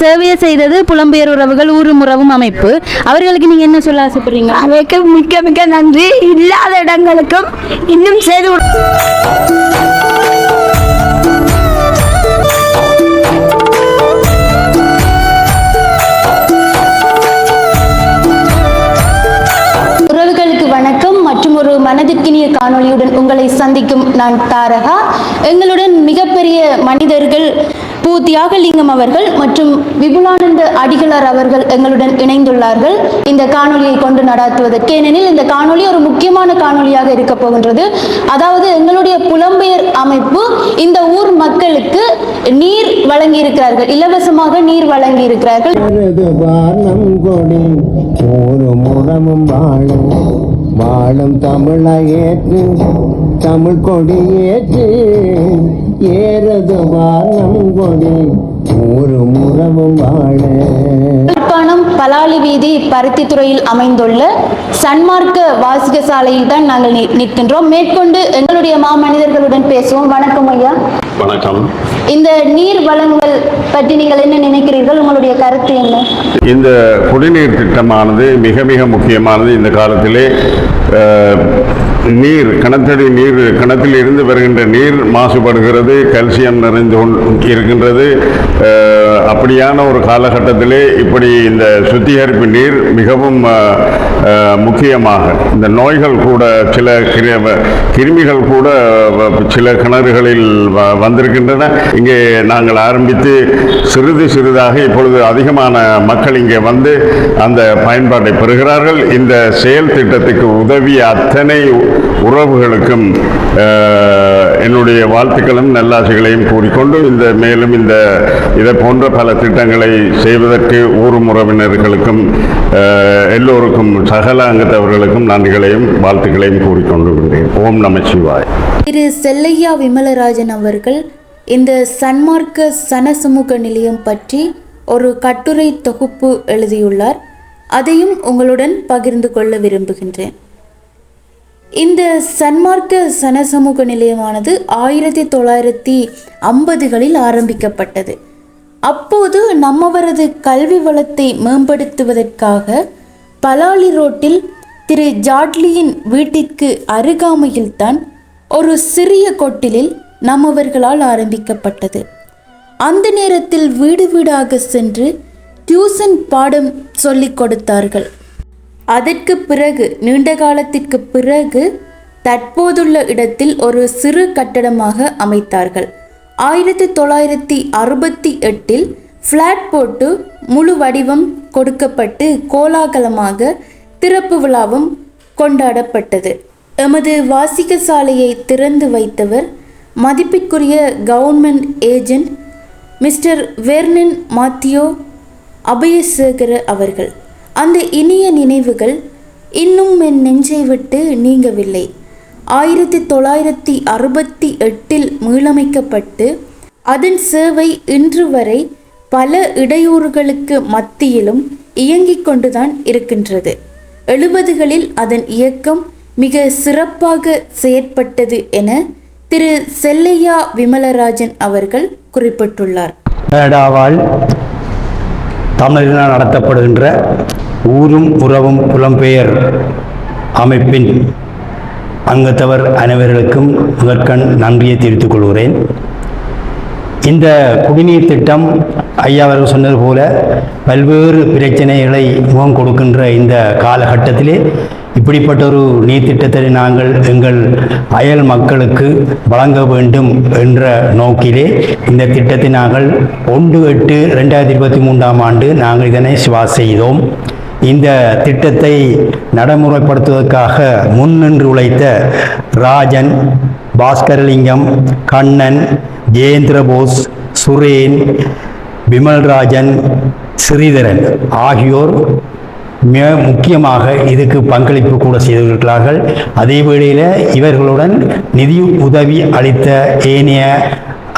சேவையை செய்தது புலம்பெயர் உறவுகள் ஊரும் உறவும் அமைப்பு. அவர்களுக்கு நீங்க என்ன சொல்ல ஆசைப்படுறீங்க? அவைக்கு மிக்க மிக்க நன்றி. இல்லாத இடங்களுக்கும் இன்னும் செய்து கொடு- உறவுகளுக்கு வணக்கம். மற்றும் ஒரு மனதிற்கினிய காணொளியுடன் உங்களை சந்திக்கும் நான் தாரகா. எங்களுடன் மிகப்பெரிய மனிதர்கள் பூ தியாகலிங்கம் அவர்கள் மற்றும் விபுலானந்த அடிகளார் அவர்கள் எங்களுடன் இணைந்துள்ளார்கள். இந்த காணொலியை கொண்டு நடாத்துவதற்கு ஏனெனில் இந்த காணொலி ஒரு முக்கியமான காணொளியாக இருக்க போகின்றது. அதாவது எங்களுடைய புலம்பெயர் அமைப்பு இந்த ஊர் மக்களுக்கு நீர் வழங்கி இருக்கிறார்கள் இலவசமாக நீர் வழங்கி இருக்கிறார்கள் முறமும் வாழும் வாழும் தமிழை ஏற்று தமிழ் கொடி ஏற்று ஏறது வானம் கொடி. ஒரு முறமும் வாழ. யாழ்ப்பாணம் பலாலி வீதி பருத்தித்துறையில் அமைந்துள்ள சன்மார்க்க வாசிக சாலையில் தான் நாங்கள் நிற்கின்றோம். மேற்கொண்டு எங்களுடைய மாமனிதர்களுடன் பேசுவோம். வணக்கம் ஐயா. வணக்கம். இந்த நீர் வளங்கள் பற்றி நீங்கள் என்ன நினைக்கிறீர்கள்? உங்களுடைய கருத்து என்ன? இந்த குடிநீர் திட்டமானது மிக மிக முக்கியமானது. இந்த காலத்திலே நீர் கிணத்தடி நீர் கிணத்தில் இருந்து வருகின்ற நீர் மாசுபடுகிறது கால்சியம் நிறைந்து இருக்கின்றது. அப்படியான ஒரு காலகட்டத்திலே இப்படி இந்த சுத்திகரிப்பு நீர் மிகவும் முக்கியமாக இந்த நோய்கள் கூட சில கிரு- கிருமிகள் கூட வ- சில கிணறுகளில் வ- வந்திருக்கின்றன. இங்கே நாங்கள் ஆரம்பித்து சிறிது சிறிதாக இப்பொழுது அதிகமான மக்கள் இங்கே வந்து அந்த பயன்பாட்டை பெறுகிறார்கள். இந்த செயல் திட்டத்துக்கு உதவிய அத்தனை உறவுகளுக்கும் என்னுடைய வாழ்த்துக்களும் நல்லாசைகளையும் கூறிக்கொண்டு இந்த மேலும் இந்த இதை போன்ற பல திட்டங்களை செய்வதற்கு ஊரும் உறவினர்களுக்கும் எல்லோருக்கும் சகல அங்கத்தவர்களுக்கும் நன்றிகளையும் வாழ்த்துக்களையும் கூறிக்கொண்டு ஓம் நம சிவாய். திரு செல்லையா விமலராஜன் அவர்கள் இந்த சன்மார்க்க சனசமூக நிலையம் பற்றி ஒரு கட்டுரை தொகுப்பு எழுதியுள்ளார். அதையும் உங்களுடன் பகிர்ந்து கொள்ள விரும்புகின்றேன். இந்த சன்மார்க்க சனசமூக நிலையமானது ஆயிரத்தி தொள்ளாயிரத்தி ஐம்பதுகளில் ஆரம்பிக்கப்பட்டது. அப்போது நம்மவரது கல்வி வளத்தை மேம்படுத்துவதற்காக பலாலி ரோட்டில் திரு ஜாட்லியின் வீட்டிற்கு அருகாமையில்தான் ஒரு சிறிய கொட்டிலில் நம்மவர்களால் ஆரம்பிக்கப்பட்டது. அந்த நேரத்தில் வீடு வீடாக சென்று டியூசன் பாடம் சொல்லிக் கொடுத்தார்கள். அதற்கு பிறகு நீண்ட காலத்திற்கு பிறகு தற்போதுள்ள இடத்தில் ஒரு சிறு கட்டடமாக அமைத்தார்கள். ஆயிரத்தி தொள்ளாயிரத்தி அறுபத்தி எட்டில் ஃப்ளாட் போட்டு முழு வடிவம் கொடுக்கப்பட்டு கோலாகலமாக திறப்பு விழாவும் கொண்டாடப்பட்டது. எமது வாசிக சாலையை திறந்து வைத்தவர் மதிப்பிற்குரிய government agent mister Vernon Mathew Abeysekara அவர்கள். அந்த இனிய நினைவுகள் இன்னும் என் நெஞ்சை விட்டு நீங்கவில்லை. ஆயிரத்தி தொள்ளாயிரத்தி அறுபத்தி எட்டில் மீளமைக்கப்பட்டு அதன் சேவை இன்று வரை பல இடையூறுகளுக்கு மத்தியிலும் இயங்கிக் கொண்டுதான் இருக்கின்றது. எழுபதுகளில் அதன் இயக்கம் மிக சிறப்பாக செயற்பட்டது என திரு செல்லையா விமலராஜன் அவர்கள் குறிப்பிட்டுள்ளார். கனடாவால் தமிழரினால் நடத்தப்படுகின்ற ஊரும் உறவும் புலம்பெயர் அமைப்பின் அங்கத்தவர் அனைவர்களுக்கும் முதற்கண் நன்றியை தெரிவித்துக் கொள்கிறேன். இந்த குடிநீர் திட்டம் ஐயா அவர்கள் சொன்னது போல பல்வேறு பிரச்சனைகளை முகம் கொடுக்கின்ற இந்த காலகட்டத்திலே இப்படிப்பட்ட ஒரு நீர் திட்டத்தை நாங்கள் எங்கள் அயல் மக்களுக்கு வழங்க வேண்டும் என்ற நோக்கிலே இந்த திட்டத்தை நாங்கள் ஒன்று எட்டு ரெண்டாயிரத்தி இருபத்தி மூன்றாம் ஆண்டு நாங்கள் இதனை சிவா செய்தோம். இந்த திட்டத்தை நடைமுறைப்படுத்துவதற்காக முன்னின்று உழைத்த ராஜன் பாஸ்கரலிங்கம் கண்ணன் ஜெயேந்திரபோஸ் சுரேன் விமல்ராஜன் ஸ்ரீதரன் ஆகியோர் மிக முக்கியமாக இதுக்கு பங்களிப்பு கூட செய்திருக்கிறார்கள் அதே வேளையில் இவர்களுடன் நிதி உதவி அளித்த ஏனைய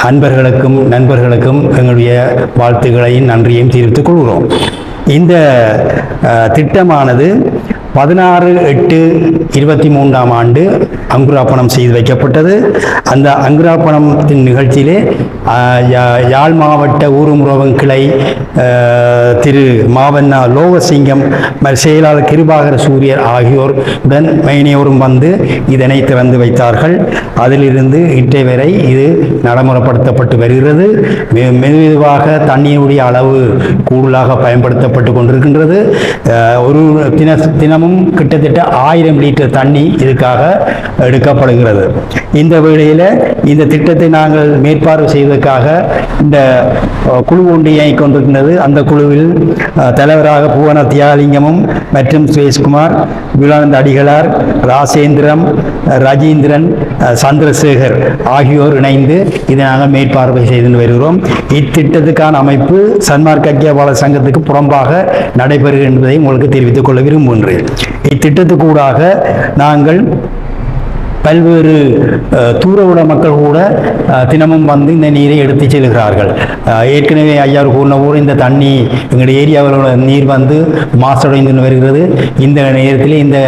அன்பர்களுக்கும் நண்பர்களுக்கும் எங்களுடைய வாழ்த்துக்களையும் நன்றியையும் தெரிவித்துக் கொள்கிறோம். இந்த திட்டமானது பதினாறு எட்டு இருபத்தி மூன்றாம் ஆண்டு அங்குராப்பணம் செய்து வைக்கப்பட்டது. அந்த அங்குராப்பணத்தின் நிகழ்ச்சியிலே யாழ் மாவட்ட ஊருமுறவன் கிளை திரு மாவண்ணா லோகசிங்கம் செயலாளர் கிருபாகர சூரியர் ஆகியோர் உடன் மைனியோரும் வந்து இதனை திறந்து வைத்தார்கள். அதிலிருந்து இன்றை வரை இது நடைமுறைப்படுத்தப்பட்டு வருகிறது. மெ- மெதுவாக தண்ணீருடைய அளவு கூடுதலாக பயன்படுத்தப்பட்டு கொண்டிருக்கின்றது. ஒரு தின தினமும் கிட்டத்தட்ட ஆயிரம் லிட்டர் தண்ணி இதுக்காக எடுக்கப்படுகிறது. இந்த வேளையில் இந்த திட்டத்தை நாங்கள் மேற்பார்வை செய்வதற்காக இந்த குழு ஒன்று இயங்கிக் கொண்டிருக்கின்றது. அந்த குழுவில் தலைவராக பூவன தியாலிங்கமும் மற்றும் சுரேஷ்குமார் விலானந்த அடிகளார் ராசேந்திரம் அஹ், ரஜீந்திரன் சந்திரசேகர் ஆகியோர் இணைந்து இதை நாங்கள் மேற்பார்வை செய்து வருகிறோம். இத்திட்டத்துக்கான அமைப்பு சன்மார்க் ஐக்கியவாளர் சங்கத்துக்கு புறம்பாக நடைபெறுகிறது என்பதை உங்களுக்கு தெரிவித்துக் கொள்ள விரும்புகின்றேன். இத்திட்டத்துக்கூடாக நாங்கள் பல்வேறு தூர உள்ள மக்கள் கூட தினமும் வந்து இந்த நீரை எடுத்து செல்கிறார்கள். ஏற்கனவே ஐயாறு கூறின ஊர் இந்த தண்ணி எங்களுடைய ஏரியாவில் உள்ள நீர் வந்து மாசடைந்து வருகிறது. இந்த நேரத்தில் இந்த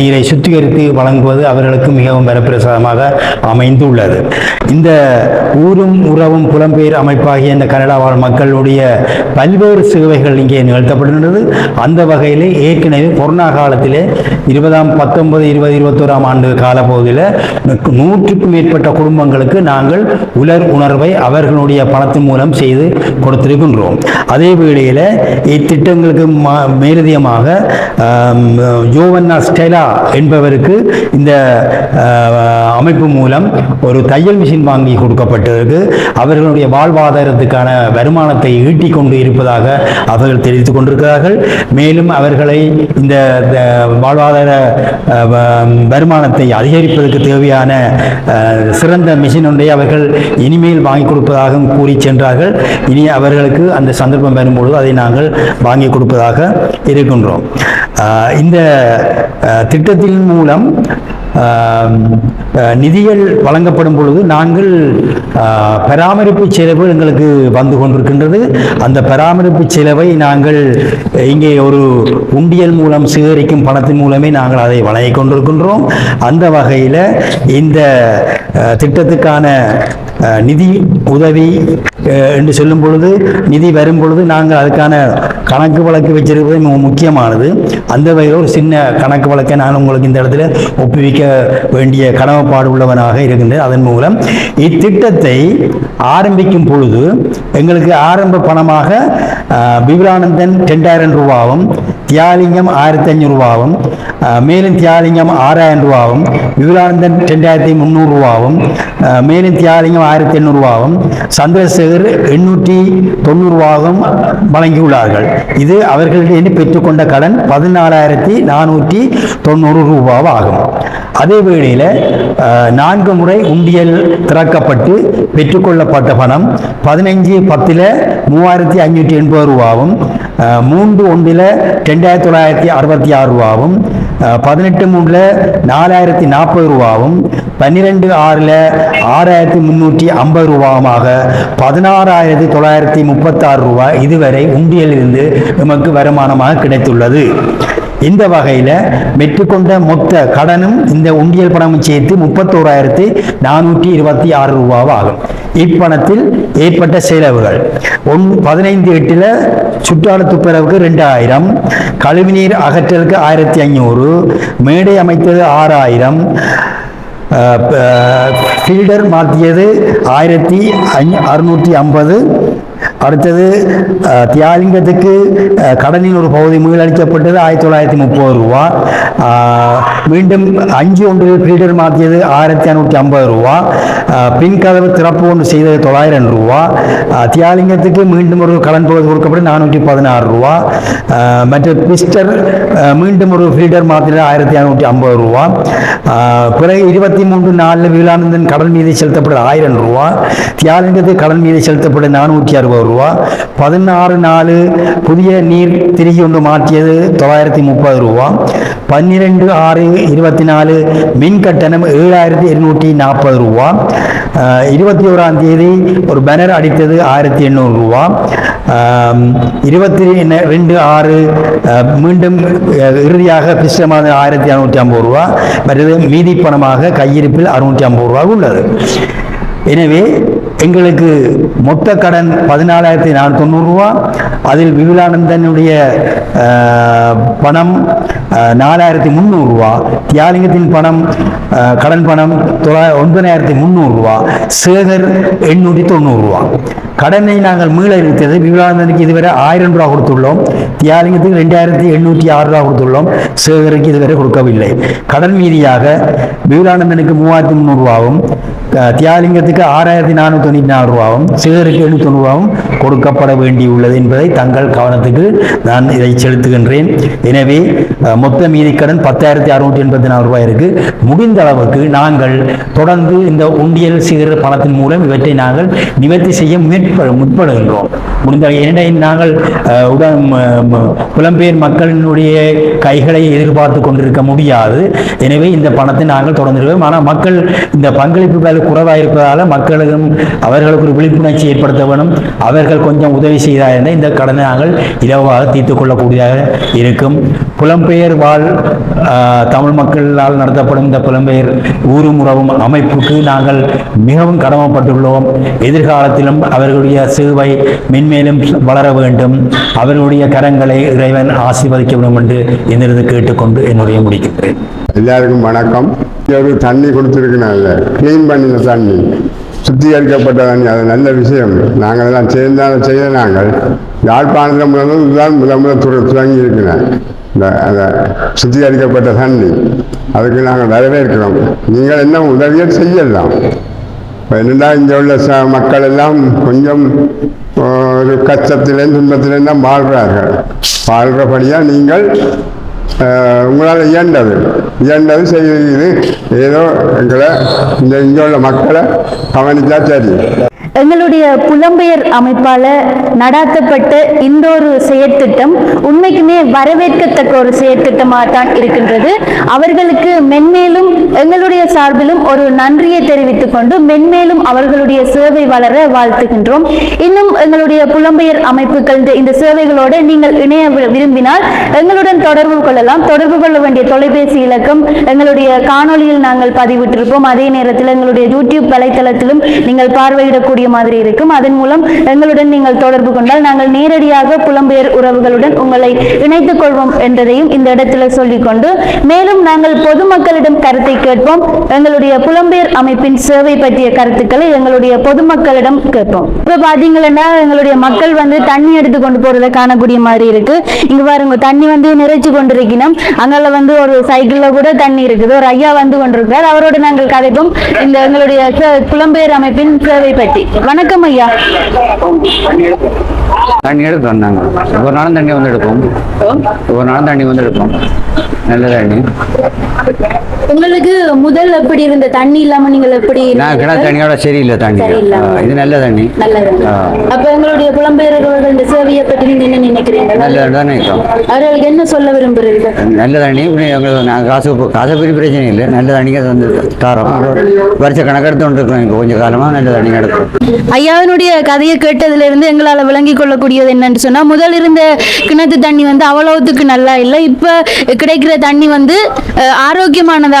நீரை சுத்திகரித்து வழங்குவது அவர்களுக்கு மிகவும் வரப்பிரசாதமாக அமைந்துள்ளது. இந்த ஊரும் உறவும் புலம்பெயர் அமைப்பாகிய இந்த கனடா வாழ் மக்களுடைய பல்வேறு சேவைகள் இங்கே நிகழ்த்தப்படுகின்றது. அந்த வகையில் ஏற்கனவே கொரோனா காலத்திலே இருபதாம் பத்தொன்பது இருபது இருபத்தோராம் ஆண்டு காலப்பகுதியில் நூற்றுக்கும் மேற்பட்ட குடும்பங்களுக்கு நாங்கள் உலர் உணர்வை அவர்களுடைய பணத்தின் மூலம் செய்து கொடுத்திருக்கின்றோம். அதே வேளையில் இத்திட்டங்களுக்கு மேலதிகமாக ஸ்டெலா என்பவருக்கு இந்த அமைப்பு மூலம் ஒரு தையல் மிஷின் வாங்கி கொடுக்கப்பட்டிருக்கு. அவர்களுடைய வாழ்வாதாரத்துக்கான வருமானத்தை ஈட்டிக் கொண்டு இருப்பதாக அவர்கள் தெரிவித்துக் கொண்டிருக்கிறார்கள். மேலும் அவர்களை இந்த வாழ்வாதார வருமானத்தை அதிகரிப்பதற்கு தேவையான அஹ், சிறந்த மிஷின் ஒன்றை அவர்கள் இனிமேல் வாங்கி கொடுப்பதாகவும் கூறி சென்றார்கள். இனி அவர்களுக்கு அந்த சந்தர்ப்பம் வரும்பொழுது அதை நாங்கள் வாங்கி கொடுப்பதாக இருக்கின்றோம். இந்த அஹ், திட்டத்தின் மூலம் நிதிகள் வழங்கப்படும் பொழுது நாங்கள் பராமரிப்பு செலவு எங்களுக்கு வந்து கொண்டிருக்கின்றது. அந்த பராமரிப்பு செலவை நாங்கள் இங்கே ஒரு உண்டியல் மூலம் சேகரிக்கும் பணத்தின் மூலமே நாங்கள் அதை வழங்கிக் கொண்டிருக்கின்றோம். அந்த வகையில் இந்த திட்டத்துக்கான நிதி உதவி என்று சொல்லும் பொழுது நிதி வரும் பொழுது நாங்கள் அதுக்கான கணக்கு வழக்கு வச்சிருப்பது மிக முக்கியமானது. அந்த வகையில் ஒரு சின்ன கணக்கு வழக்கை நான் உங்களுக்கு இந்த இடத்துல ஒப்புவிக்க வேண்டிய கடமைப்பாடு உள்ளவனாக இருக்கின்றேன். அதன் மூலம் இத்திட்டத்தை ஆரம்பிக்கும் பொழுது எங்களுக்கு ஆரம்ப பணமாக விபுலானந்தன் ரெண்டாயிரம் ரூபாவும் தியாலிங்கம் ஆயிரத்தி ஐநூறு ரூபாவும் மேலும் தியாலிங்கம் ஆறாயிரம் ரூபாவும் விபுலானந்தன் ரெண்டாயிரத்தி முந்நூறு ரூபாவும் மேலும் தியாலிங்கம் ஆயிரத்தி எண்ணூறுவாவும் சந்திரசேகர் எண்ணூற்றி தொண்ணூறுபாவும் வழங்கியுள்ளார்கள் இது அவர்களிடம் பெற்றுக்கொண்ட கடன் பதினாலாயிரத்தி நானூற்றி தொண்ணூறு ரூபாவாகும் அதே வேளையில் நான்கு முறை உண்டியல் திறக்கப்பட்டு பெற்றுக்கொள்ளப்பட்ட பணம் பதினைஞ்சு பத்தில் மூவாயிரத்தி ஐநூற்றி எண்பது ரூபாவும் மூன்று ஒன்றில் ரெண்டாயிரத்தி தொள்ளாயிரத்தி அறுபத்தி ஆறு ரூபாவும் பதினெட்டு மூணில் நாலாயிரத்தி நாற்பது ரூபாவும் பன்னிரெண்டு ஆறில் ஆறாயிரத்தி முந்நூற்றி ஐம்பது ரூபாவுமாக பதினாறாயிரத்தி தொள்ளாயிரத்தி முப்பத்தாறு ரூபாய் இதுவரை உண்டியலிருந்து நமக்கு வருமானமாக கிடைத்துள்ளது. இந்த வகையில் பெற்றுக்கொண்ட மொத்த கடனும் இந்த உண்டியல் பணமும் சேர்த்து முப்பத்தோராயிரத்தி நானூற்றி இருபத்தி ஆறு ரூபாவாகும். இப்பணத்தில் ஏற்பட்ட செலவுகள். ஒன் பதினைந்து எட்டில் சுற்றால துப்புரவுக்கு ரெண்டாயிரம் கழிவுநீர் அகற்றலுக்கு ஆயிரத்தி ஐநூறு மேடை அமைத்தது ஆறாயிரம் ஃபீல்டர் மாற்றியது ஆயிரத்தி அறுநூற்றி ஐம்பது அடுத்தது தியாலிங்கத்துக்கு கடனின் ஒரு பகுதி மீளளிக்கப்பட்டது ஆயிரத்தி தொள்ளாயிரத்தி முப்பது ரூபா. மீண்டும் அஞ்சு ஒன்று பிரீடர் மாற்றியது ஆயிரத்தி அறுநூற்றி ஐம்பது ரூபா. பின் கதவு திறப்பு ஒன்று செய்தது தொள்ளாயிரம் ரூபா. தியாலிங்கத்துக்கு மீண்டும் ஒரு கடன் பகுதி கொடுக்கப்பட்டு நானூற்றி பதினாறு ரூபா. மற்ற பிஸ்டர் மீண்டும் ஒரு ஃபீல்டர் மாற்றியது ஆயிரத்தி அறுநூற்றி ஐம்பது ரூபா. பிறகு இருபத்தி மூன்று நாலில் வீலானந்தன் கடன் மீது செலுத்தப்பட்டது ஆயிரம் ரூபா. தியாலிங்கத்துக்கு கடன் மீது செலுத்தப்பட்டது நானூற்றி அறுபது ரூபா பதினாறு நாலு புதிய நீர் திருகி ஒன்று மாற்றியது தொள்ளாயிரத்தி முப்பது ரூபா. பன்னிரெண்டு ஆறு இருபத்தி நாலு மின் கட்டணம் ஏழாயிரத்தி இருநூற்றி நாற்பது ரூபா. இருபத்தி ஓராம் தேதி ஒரு பேனர் அடித்தது ஆயிரத்தி எண்ணூறு ரூபா. இருபத்தி ரெண்டு ஆறு மீண்டும் இறுதியாக கிருஷ்ண மாதம் ஆயிரத்தி அறுநூற்றி ஐம்பது ரூபா. மற்றது மீதி பணமாக கையிருப்பில் அறுநூற்றி ஐம்பது ரூபா உள்ளது. எனவே எங்களுக்கு மொத்த கடன் பதினாலாயிரத்தி நானூற்றி தொண்ணூறுரூவா அதில் விபுலானந்தனுடைய பணம் நாலாயிரத்தி முந்நூறுரூவா தியாலிங்கத்தின் பணம் கடன் பணம் தொள்ளா- ஒன்பதாயிரத்தி முந்நூறுரூவா சேகர் எண்ணூற்றி தொண்ணூறுரூவா கடனை நாங்கள் மீள இருக்கிறது விபுலானந்தனுக்கு இதுவரை ஆயிரம் ரூபா கொடுத்துள்ளோம். தியாலிங்கத்துக்கு ரெண்டாயிரத்தி எண்ணூற்றி ஆறு ரூபா கொடுத்துள்ளோம். சேகருக்கு இதுவரை கொடுக்கவில்லை. கடன் மீதியாக விபுலானந்தனுக்கு மூவாயிரத்தி முந்நூறுரூவாவும் தியாலிங்கத்துக்கு ஆறாயிரத்தி நானூற்றி தொண்ணூற்றி நாலு ரூபாவும் சேகருக்கு எழுநூற்றி ரூபாவும் கொடுக்கப்பட வேண்டியுள்ளது என்பதை தங்கள் கவனத்துக்கு நான் இதை செலுத்துகின்றேன். எனவே மொத்த மீதி கடன் பத்தாயிரத்தி அறுநூற்றி எண்பத்தி நாலு ரூபாய் இருக்கு. முடிந்த அளவுக்கு நாங்கள் தொடர்ந்து இந்த உண்டியல் சிகர பணத்தின் மூலம் இவற்றை நாங்கள் நிவர்த்தி செய்ய முயற்ப முற்படுகின்றோம். முடிந்த ஏனென்றால் நாங்கள் அஹ், உடன் புலம்பெயர் மக்களினுடைய கைகளை எதிர்பார்த்து கொண்டிருக்க முடியாது. எனவே இந்த பணத்தை நாங்கள் தொடர்ந்துருவோம் ஆனால் மக்கள் இந்த பங்களிப்பு வேலை குறைவாக இருப்பதால் மக்களுக்கும் அவர்களுக்கு ஒரு விழிப்புணர்ச்சி ஏற்படுத்த வேணும். அவர்கள் கொஞ்சம் உதவி செய்தால் இந்த கடனை நாங்கள் இலவாக தீர்த்து கொள்ளக்கூடியதாக இருக்கும். புலம்பெயர் வாழ் தமிழ் மக்களால் நடத்தப்படும் இந்த புலம்பெயர் ஊரும் உறவும் அமைப்புக்கு நாங்கள் மிகவும் கடமைப்பட்டுள்ளோம். எதிர்காலத்திலும் அவர்களுடைய சேவை மென்மேலும் வளர வேண்டும். அவர்களுடைய கரங்களை இறைவன் ஆசீர்வதிக்க வேண்டும் என்று என்னிருந்து கேட்டுக்கொண்டு என்னுடைய முடிக்கின்றேன். எல்லாருக்கும் வணக்கம். ஒரு தண்ணி கொடுத்துருக்கனால க்ளீன் பண்ணின தண்ணி. சுத்திகரிக்கப்பட்ட தண்ணி அது நல்ல விஷயம். நாங்கள் எல்லாம் சேர்ந்தாலும் செய்ய நாங்கள். யாழ்ப்பாணத்தில் முதல் இதுதான் முதல் முதல் துற துவங்கி இருக்கிறேன் இந்த அந்த சுத்திகரிக்கப்பட்ட தண்ணி. அதுக்கு நாங்கள் வரவேற்கிறோம். நீங்கள் என்ன உதவியை செய்யலாம். என்னென்னா என்னடா இங்கே உள்ள ச மக்கள் எல்லாம் கொஞ்சம் ஒரு கச்சத்திலேயும் துன்பத்திலேயும் தான் வாழ்கிறார்கள் வாழ்கிறபடியாக நீங்கள் உங்களால் இயண்டது இயண்டது செய்து ஏதோ எங்களை இந்த இங்கே உள்ள மக்களை கவனித்தா சரி. எங்களுடைய புலம்பெயர் அமைப்பால் நடாத்தப்பட்ட இந்த ஒரு செயற்திட்டம் உண்மைக்குமே வரவேற்கத்தக்க ஒரு செயற்திட்டமாக தான் இருக்கின்றது. அவர்களுக்கு மென்மேலும் எங்களுடைய சார்பிலும் ஒரு நன்றியை தெரிவித்துக் கொண்டு மென்மேலும் அவர்களுடைய சேவை வளர வாழ்த்துகின்றோம். இன்னும் எங்களுடைய புலம்பெயர் அமைப்புகள் இந்த- சேவைகளோடு நீங்கள் இணைய விரும்பினால் எங்களுடன் தொடர்பு கொள்ளலாம். தொடர்பு கொள்ள வேண்டிய தொலைபேசி இலக்கம் எங்களுடைய காணொலியில் நாங்கள் பதிவிட்டிருப்போம். அதே நேரத்தில் எங்களுடைய யூடியூப் வலைத்தளத்திலும் நீங்கள் பார்வையிடக்கூடிய மாதிரி இருக்கும். அதன் மூலம் எங்களுடன் நீங்கள் தொடர்பு கொண்டால் நாங்கள் நேரடியாக புலம்பெயர் உறவுகளுடன் உங்களை இணைத்துக் கொள்வோம் என்றதையும் இந்த இடத்துல சொல்லிக்கொண்டு மேலும் நாங்கள் பொதுமக்களிடம் கருத்தை கேட்போம். எங்களுடைய புலம்பெயர் அமைப்பின் சேவை பற்றிய கருத்துக்களை எங்களுடைய பொதுமக்களிடம் கேட்போம். இப்ப பாத்தீங்கன்னா எங்களுடைய மக்கள் வந்து தண்ணி எடுத்து கொண்டு போறதை காணக்கூடிய மாதிரி இருக்கு. இங்க பாருங்க தண்ணி வந்து நிறைச்சு கொண்டிருக்கணும் அங்கால வந்து ஒரு சைக்கிள்ல கூட தண்ணி இருக்குது. ஒரு ஐயா வந்து கொண்டிருக்கிறார். அவரோடு நாங்கள் கதைப்போம். இந்த எங்களுடைய புலம்பெயர் அமைப்பின் சேவை பற்றி. வணக்கம் ஐயா. தண்ணி எடுப்போம் நாங்கள் ஒவ்வொரு நாளும் தண்ணி வந்து எடுப்போம். ஒவ்வொரு நாளும் தண்ணி வந்து எடுப்போம். நல்ல தண்ணி. உங்களுக்கு முதல் எப்படி இருந்த தண்ணி இல்லாம நீங்கள் எப்படி நான் இருந்தீங்க? தண்ணியோட சரியில்லை தண்ணி. இது நல்ல தண்ணி. அப்ப எங்களுடைய புலம்பெயர்கள் இந்த சேவையை பற்றி நீங்க என்ன நினைக்கிறீங்க நல்ல தானே அவர்களுக்கு என்ன சொல்ல விரும்புறீங்க நல்ல தண்ணி எங்களுக்கு நாங்கள் காசு காசு பெரிய பிரச்சனை இல்லை. நல்ல தண்ணிக்கு வந்து தரோம். வருஷ கணக்கெடுத்து கொண்டு இருக்கோம் இப்போ கொஞ்சம் காலமாக நல்ல தண்ணி எடுக்கும் ஐயாவினுடைய கதையை கேட்டதுல இருந்து எங்களால் விளங்கி கொள்ளக்கூடியது என்னன்னு சொன்னா முதல் இருந்த கிணத்து தண்ணி வந்து அவ்வளவுத்துக்கு நல்லா இல்லை. இப்ப கிடைக்கிற தண்ணி வந்து அஹ்,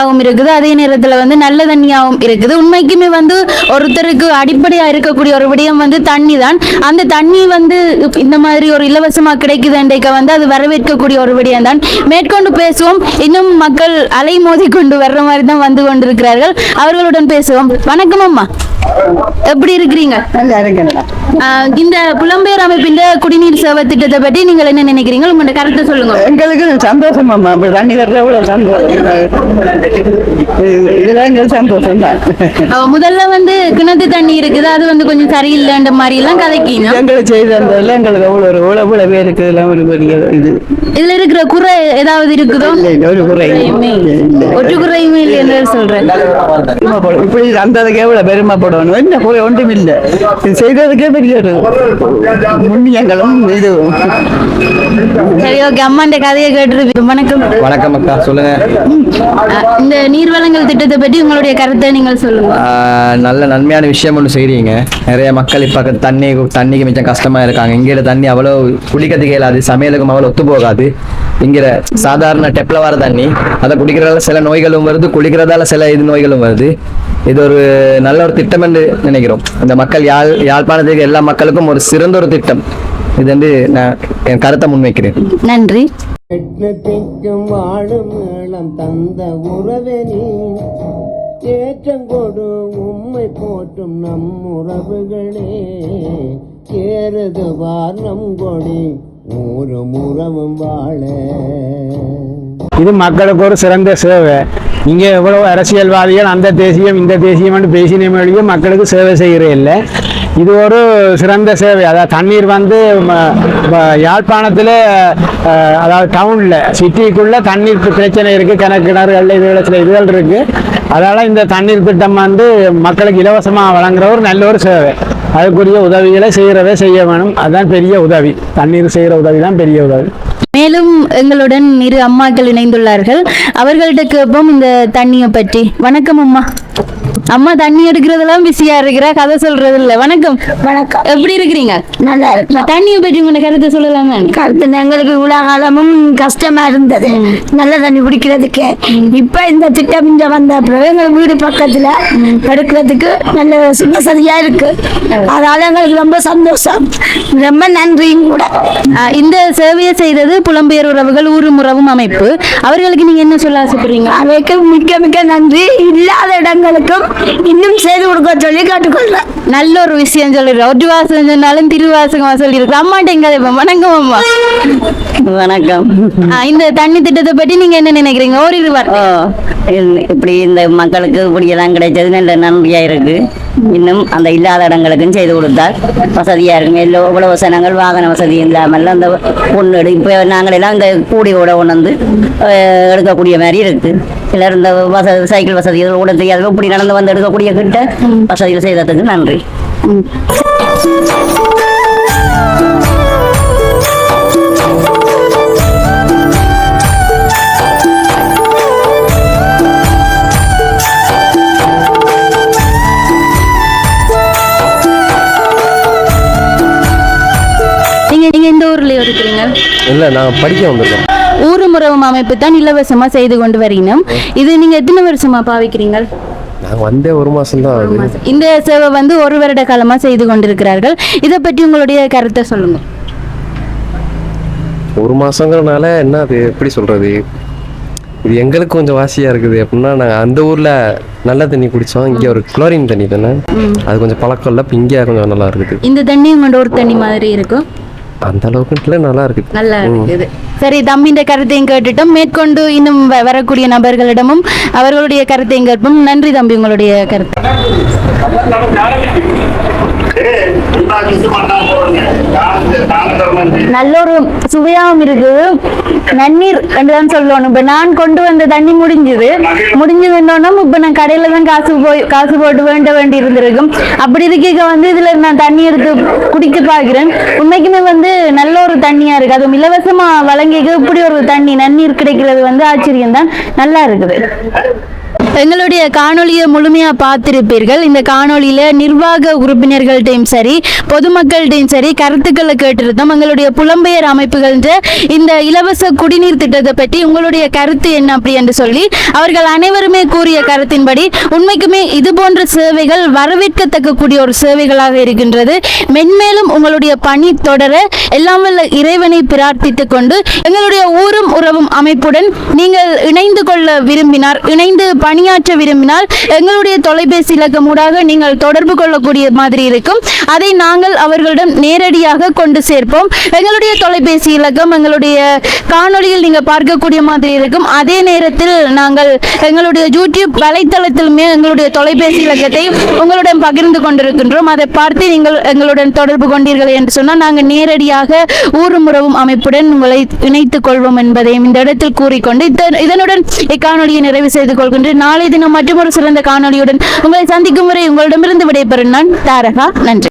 ஆரோக்கியமானதாகவும் இருக்குது. அதே நேரத்துல வந்து நல்ல தண்ணியாகவும் இருக்குது. உண்மைக்குமே வந்து ஒருத்தருக்கு அடிப்படையா இருக்கக்கூடிய ஒரு விடயம் வந்து தண்ணி தான் அந்த தண்ணி வந்து இந்த மாதிரி ஒரு இலவசமா கிடைக்குது என்றைக்க வந்து அது வரவேற்கக்கூடிய ஒரு விடயம் தான் மேற்கொண்டு பேசுவோம். இன்னும் மக்கள் அலை மோதி கொண்டு வர்ற மாதிரி தான் வந்து கொண்டிருக்கிறார்கள். அவர்களுடன் பேசுவோம். வணக்கம் அம்மா. எப்படி இருக்கிறீங்க? இந்த புலம்பெயர் அமைப்பின் குடிநீர் சேவை திட்டத்தை பற்றி நீங்கள் என்ன நினைக்கிறீங்க? உங்களோட கருத்தை சொல்லுங்க. எங்களுக்கு சந்தோஷம் அம்மா. தண்ணி வர்ற சந்தோஷம். இது- இதுதான் எங்களுக்கு சந்தோஷம் தான் முதல்ல வந்து கிணத்து தண்ணி இருக்குது அது வந்து கொஞ்சம் சரியில்லைன்ற மாதிரி எல்லாம் கதைக்கீங்க? எங்களுக்கு செய்து தந்ததில் எங்களுக்கு எவ்வளோ ஒரு எவ்வளோ பேருக்கு இதெல்லாம் ஒரு பெரிய இது. இதுல இருக்கிற குறை ஏதாவது இருக்குதோ? ஒரு குறை. குறையுமே இல்லை. இல்லை. ஒற்று குறையுமே இல்லை என்று சொல்றேன். பெருமைப்படும். இப்படி தந்ததுக்கு எவ்வளவு பெருமைப்படணும் என்ன குறை? ஒன்றும் இல்லை. இது செய்ததுக்கே பெரிய ஒரு புண்ணியங்களும் இதுவும். சரி ஓகே அம்மாண்ட கதையை கேட்டுருப்பீங்க வணக்கம். வணக்கம் அக்கா சொல்லுங்க. இந்த நீர்வளங்கள் திட்டத்தை பற்றி உங்களுடைய கருத்தை நீங்கள் சொல்லுங்க. நல்ல நன்மையான விஷயம் ஒன்று செய்கிறீங்க நிறைய மக்கள் இப்போ தண்ணி தண்ணிக்கு மிச்சம் கஷ்டமாக இருக்காங்க. இங்கிற தண்ணி அவ்வளோ குளிக்கிறது இயலாது சமையலுக்கும் அவ்வளோ ஒத்து போகாது. இங்கிற சாதாரண டெப்பில் வர தண்ணி அதை குடிக்கிறதால சில நோய்களும் வருது குளிக்கிறதால சில இது நோய்களும் வருது. இது ஒரு நல்ல ஒரு திட்டம் என்று நினைக்கிறோம். இந்த மக்கள் யாழ் யாழ்ப்பாணத்துக்கு எல்லா மக்களுக்கும் ஒரு சிறந்த ஒரு திட்டம். இது வந்து நான் என் கருத்தை முன்வைக்கிறேன். நன்றி. எட்நத்திற்கும் வாழும் மேளம் தந்த உறவே நீ. ஏற்றம் கொடு உம்மை போற்றும் நம் உறவுகளே. ஏறுது வார் நம் கொடி ஊரும் உறவும் வாழ. இது மக்களுக்கு ஒரு சிறந்த சேவை. நீங்க எவ்வளவு அரசியல்வாதிகள் அந்த தேசியம் இந்த தேசியம் பேசின மொழியும் மக்களுக்கு சேவை செய்கிறே இல்லை. இது ஒரு சிறந்த சேவை. அதாவது தண்ணீர் வந்து ம, யாழ்ப்பாணத்தில் அதாவது டவுனில் சிட்டிக்குள்ளே தண்ணீர் பிரச்சனை இருக்குது கிணறு கிணறுகள் இதுகள் சில இதுகள் இருக்குது அதனால் இந்த தண்ணீர் திட்டம் வந்து மக்களுக்கு இலவசமாக வழங்குற ஒரு நல்ல ஒரு சேவை. அதுக்குரிய உதவிகளை செய்கிறவே செய்ய வேணும். அதுதான் பெரிய உதவி. தண்ணீர் செய்கிற உதவி தான் பெரிய உதவி. மேலும் எங்களுடன் இரு அம்மாக்கள் இணைந்துள்ளார்கள். அவர்கள்ட்ட கேட்போம் இந்த தண்ணியை பற்றி. வணக்கம் அம்மா. அம்மா தண்ணி எடுக்கிறதெல்லாம் பிஸியா இருக்கிறா கதை சொல்றது இல்ல வணக்கம். வணக்கம். எப்படி இருக்கிறீங்க? நல்லா இருக்கு தண்ணியை பற்றி உங்க கருத்தை சொல்லலாமா? கருத்து எங்களுக்கு இவ்வளவு காலமும் கஷ்டமா இருந்தது. நல்ல தண்ணி குடிக்கிறதுக்கு. இப்ப இந்த திட்டம் இங்க வந்த பிறகு எங்க வீடு பக்கத்துல எடுக்கிறதுக்கு நல்ல வசதியா இருக்கு. அதனால எங்களுக்கு ரொம்ப சந்தோஷம். ரொம்ப நன்றியும் கூட. இந்த சேவையை செய்தது புலம்பெயர் உறவுகள் ஊரும் உறவும் அமைப்பு. அவர்களுக்கு நீங்க என்ன சொல்ல ஆசைப்படுறீங்க? அவைக்கு மிக்க மிக்க நன்றி. இல்லாத இடங்களுக்கும் இன்னும் செய்து கொடுக்க சொல்லி கேட்டுக்கொள்றேன் நல்ல ஒரு விஷயம் சொல்லிடுறோம் ஒரு வாசகம் சொன்னாலும் திருவாசகமா சொல்லியிருக்கோம் அம்மாட்ட எங்க வணக்கம் அம்மா. வணக்கம். ஆஹ் இந்த தண்ணி திட்டத்தை பற்றி நீங்க என்ன நினைக்கிறீங்க? ஓரிரு இப்படி இந்த மக்களுக்கு இப்படியெல்லாம் கிடைச்சது நல்ல நன்றியா இருக்கு. இன்னும் அந்த இல்லாத இடங்களுக்கும் செய்து கொடுத்தால் வசதியாக இருக்கும். எல்லோ இவ்வளோ வசனங்கள் வாகன வசதி இல்லாமல் அந்த பொண்ணு எடு. இப்போ நாங்கள் எல்லாம் இந்த கூடியோட கொண்டு வந்து எடுக்கக்கூடிய மாதிரி இருக்குது சிலர் இந்த வசதி சைக்கிள் வசதி கூட தெரியாது இப்படி நடந்து வந்து எடுக்கக்கூடிய கிட்ட வசதிகள் செய்ததுக்கு நன்றி. இல்லை நான் படிக்க வந்திருக்கேன். ஊரும் உறவும் அமைப்பு தான் இலவசமா செய்து கொண்டு வரீங்க இது நீங்க எத்தனை வருஷமா பாவிக்கிறீங்க நாங்கள் வந்தே ஒரு மாதம் தான் ஆகுது. இந்த சேவை வந்து ஒரு வருட காலமா செய்து கொண்டிருக்கிறார்கள். இதை பற்றி உங்களுடைய கருத்தை சொல்லுங்க. ஒரு மாசங்கிறனால என்ன அது எப்படி சொல்றது? இது எங்களுக்கு கொஞ்சம் வாசியா இருக்குது. எப்படின்னா நாங்கள் அந்த ஊர்ல நல்ல தண்ணி குடிச்சோம். இங்க ஒரு குளோரின் தண்ணி தானே? அது கொஞ்சம் பழக்கம் இல்லை. இப்போ இங்கே கொஞ்சம் நல்லா இருக்குது. இந்த தண்ணி உங்களோட ஒரு தண்ணி மாதிரி இருக்கும். அந்த அளவுக்கு நல்லா இருக்குது நல்லா இருக்குது சரி தம்பியின் கருத்தையும் கேட்டுட்டோம். மேற்கொண்டு இன்னும் வ- வரக்கூடிய நபர்களிடமும் அவர்களுடைய கருத்தையும் கேட்போம். நன்றி தம்பி உங்களுடைய கருத்து. நல்ல ஒரு சுவையாகவும் இருக்குது. நன்னீர் என்றுதான் சொல்லணும். இப்ப நான் கொண்டு வந்த தண்ணி முடிஞ்சது. முடிஞ்சதுன்னொன்னும் இப்ப நான் கடையில தான் காசு போய் காசு போட்டு வேண்ட வேண்டி இருந்திருக்கும். அப்படி இருக்க வந்து இதுல நான் தண்ணி எடுத்து குடிக்க பார்க்கிறேன் உண்மைக்குமே வந்து நல்ல ஒரு தண்ணியா இருக்கு. அதுவும் இலவசமா வழங்கிக்கு இப்படி ஒரு தண்ணி நன்னீர் கிடைக்கிறது வந்து ஆச்சரியம் தான் நல்லா இருக்குது. எங்களுடைய காணொளியை முழுமையாக பார்த்திருப்பீர்கள். இந்த காணொலியில் நிர்வாக உறுப்பினர்கள்ட்டையும் சரி பொதுமக்கள்கிட்டையும் சரி கருத்துக்களை கேட்டிருந்தோம். எங்களுடைய புலம்பெயர் அமைப்புகள்ன்ற இந்த இலவச குடிநீர் திட்டத்தை பற்றி உங்களுடைய கருத்து என்ன அப்படி என்று சொல்லி அவர்கள் அனைவருமே கூறிய கருத்தின்படி உண்மைக்குமே இது போன்ற சேவைகள் வரவேற்கத்தக்கக்கூடிய ஒரு சேவைகளாக இருக்கின்றது. மென்மேலும் உங்களுடைய பணி தொடர எல்லாம் வல்ல இறைவனை பிரார்த்தித்துக் கொண்டு எங்களுடைய ஊரும் உறவும் அமைப்புடன் நீங்கள் இணைந்து கொள்ள விரும்பினார். இணைந்து பணி பணியாற்ற விரும்பினால் எங்களுடைய தொலைபேசி இலக்கம் ஊடாக நீங்கள் தொடர்பு கொள்ளக்கூடிய மாதிரி இருக்கும். அதை நாங்கள் அவர்களிடம் நேரடியாக கொண்டு சேர்ப்போம். எங்களுடைய தொலைபேசி இலக்கம் எங்களுடைய காணொளியில் நீங்கள் பார்க்கக்கூடிய மாதிரி இருக்கும். அதே நேரத்தில் நாங்கள் எங்களுடைய யூடியூப் வலைத்தளத்திலுமே எங்களுடைய தொலைபேசி இலக்கத்தை உங்களுடன் பகிர்ந்து கொண்டிருக்கின்றோம். அதை பார்த்து நீங்கள் எங்களுடன் தொடர்பு கொண்டீர்கள் என்று சொன்னால் நாங்கள் நேரடியாக ஊரும் உறவும் அமைப்புடன் உங்களை இணைத்துக் கொள்வோம் என்பதையும் இந்த இடத்தில் கூறிக்கொண்டு இதனுடன் இக்காணொலியை நிறைவு செய்து கொள்கின்றேன். நாளை தினம் மற்றொரு சிறந்த காணொளியுடன் உங்களை சந்திக்கும் வரை உங்களிடமிருந்து விடைபெறும் நான் தாரகா. நன்றி.